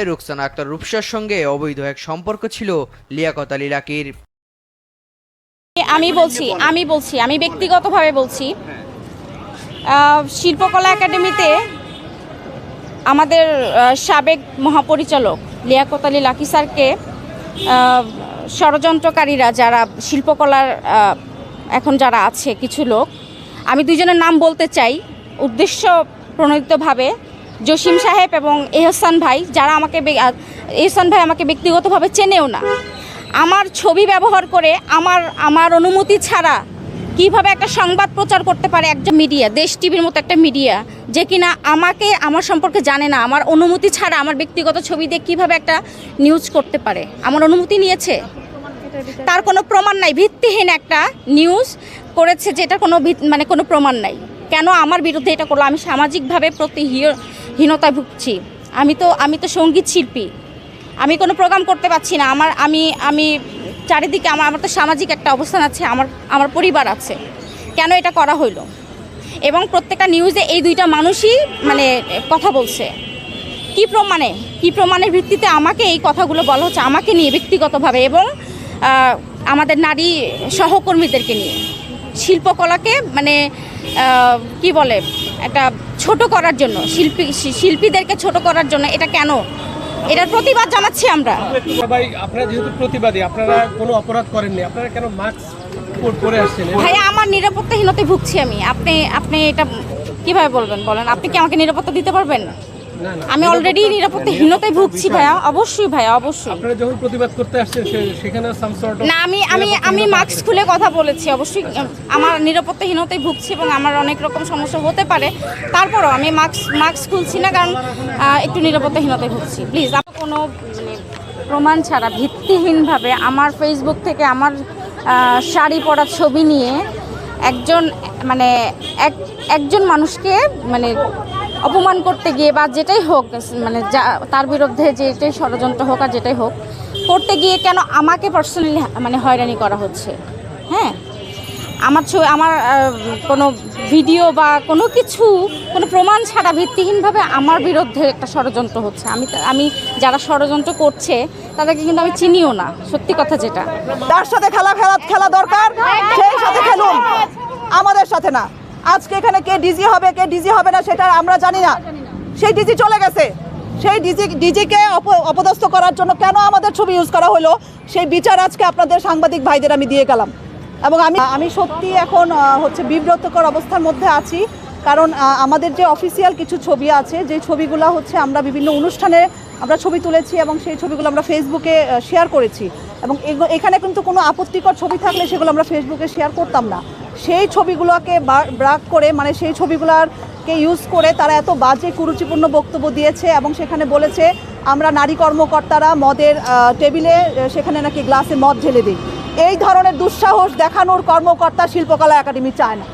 রুকসানা আক্তার রূপসার সঙ্গে অবৈধ এক সম্পর্ক ছিল লিয়াকত আলী লাকির। আমি বলছি আমি বলছি, আমি ব্যক্তিগতভাবে বলছি শিল্পকলা একাডেমিতে আমাদের সাবেক মহাপরিচালক লিয়াকত আলী লাকি স্যারকে ষড়যন্ত্রকারীরা যারা শিল্পকলার এখন যারা আছে, কিছু লোক, আমি দুজনের নাম বলতে চাই। উদ্দেশ্য প্রণোদিতভাবে জসিম সাহেব এবং এহসান ভাই, যারা আমাকে এহসান ভাই আমাকে ব্যক্তিগতভাবে চেনেও না। আমার ছবি ব্যবহার করে আমার আমার অনুমতি ছাড়া কীভাবে একটা সংবাদ প্রচার করতে পারে একজন মিডিয়া, দেশ টিভির মতো একটা মিডিয়া, যে কিনা আমাকে, আমার সম্পর্কে জানে না। আমার অনুমতি ছাড়া আমার ব্যক্তিগত ছবি দিয়ে কীভাবে একটা নিউজ করতে পারে? আমার অনুমতি নিয়েছে? তার কোনো প্রমাণ নাই। ভিত্তিহীন একটা নিউজ করেছে যেটা কোনো মানে কোনো প্রমাণ নাই। কেন আমার বিরুদ্ধে এটা করল? আমি সামাজিকভাবে প্রতিহীন- হীনতায় ভুগছি। আমি তো আমি তো সংগীত শিল্পী। আমি কোনো প্রোগ্রাম করতে পারছি না। আমার, আমি আমি চারিদিকে আমার আমার তো সামাজিক একটা অবস্থান আছে, আমার আমার পরিবার আছে। কেন এটা করা হইল? এবং প্রত্যেকটা নিউজে এই দুইটা মানুষই মানে কথা বলছে। কি প্রমাণে? কি প্রমাণের ভিত্তিতে আমাকে এই কথাগুলো বলা হচ্ছে? আমাকে নিয়ে ব্যক্তিগতভাবে এবং আমাদের নারী সহকর্মীদেরকে নিয়ে। শিল্পকলাকে মানে কি বলে? একটা ছোট করার জন্য শিল্পী শিল্পীদেরকে ছোট করার জন্য এটা কেন? এটার প্রতিবাদ জানাচ্ছি আমরা। ভাই আপনারা যেহেতু প্রতিবাদী আপনারা কোনো অপরাধ করেননি আপনারা কেন মাস্ক পরে আসছেন? ভাইয়া আমার নিরাপত্তাহীনতে ভুগছি আমি। আপনি আপনি এটা কীভাবে বলবেন বলেন? আপনি কি আমাকে নিরাপত্তা দিতে পারবেন? আমি অলরেডি নিরাপত্তাহীনতায় ভুগছি ভাইয়া অবশ্যই ভাইয়া অবশ্যই। আপনারা যখন প্রতিবাদ করতে আসছেন সেখানে সাম সর্ট না আমি আমি আমি মাস্ক খুলে কথা বলেছি অবশ্যই। আমার নিরাপত্তাহীনতায় ভুগছি এবং আমার অনেক রকম সমস্যা হতে পারে। তারপরও আমি মাস্ক মাস্ক খুলছি না কারণ একটু নিরাপত্তাহীনতায় ভুগছি। প্লিজ আপনি কোনো মানে প্রমাণ ছাড়া ভিত্তিহীনভাবে আমার ফেসবুক থেকে আমার শাড়ি পরা ছবি নিয়ে একজন মানে এক একজন মানুষকে মানে অপমান করতে গিয়ে বা যেটাই হোক মানে যা, তার বিরুদ্ধে যেটাই ষড়যন্ত্র হোক আর যেটাই হোক, করতে গিয়ে কেন আমাকে পার্সোনালি মানে হয়রানি করা হচ্ছে? হ্যাঁ? আমার ছবি, আমার কোনো ভিডিও বা কোনো কিছু, কোনো প্রমাণ ছাড়া ভিত্তিহীনভাবে আমার বিরুদ্ধে একটা ষড়যন্ত্র হচ্ছে। আমি আমি যারা ষড়যন্ত্র করছে, তাদেরকে কিন্তু আমি চিনিও না, সত্যি কথা যেটা। তার সাথে খেলা খেলা খেলা দরকার। সেই সাথে খেলুন। আমাদের সাথে না। আজকে এখানে কে ডিজি হবে, কে ডিজি হবে না সেটা আমরা জানি না। সেই ডিজি চলে গেছে। সেই ডিজি ডিজিকে অপদস্থ করার জন্য কেন আমাদের ছবি ইউজ করা হলো? সেই বিচার আজকে আপনাদের সাংবাদিক ভাইদের আমি দিয়ে গেলাম। এবং আমি আমি সত্যি এখন হচ্ছে বিব্রতকর অবস্থার মধ্যে আছি। কারণ আমাদের যে অফিসিয়াল কিছু ছবি আছে, যে ছবিগুলো হচ্ছে আমরা বিভিন্ন অনুষ্ঠানে আমরা ছবি তুলেছি এবং সেই ছবিগুলো আমরা ফেসবুকে শেয়ার করেছি। এবং এখানে কিন্তু কোনো আপত্তিকর ছবি থাকলে সেগুলো আমরা ফেসবুকে শেয়ার করতাম না। সেই ছবিগুলোকে ব্রাক করে মানে সেই ছবিগুলোকে ইউজ করে তারা এত বাজে, কুরুচিপূর্ণ বক্তব্য দিয়েছে এবং সেখানে বলেছে, আমরা নারী কর্মকর্তারা মদের টেবিলে সেখানে নাকি গ্লাসে মদ ঢেলে দিই। এই ধরনের দুঃসাহস দেখানোর কর্মকর্তা শিল্পকলা একাডেমি চায় না।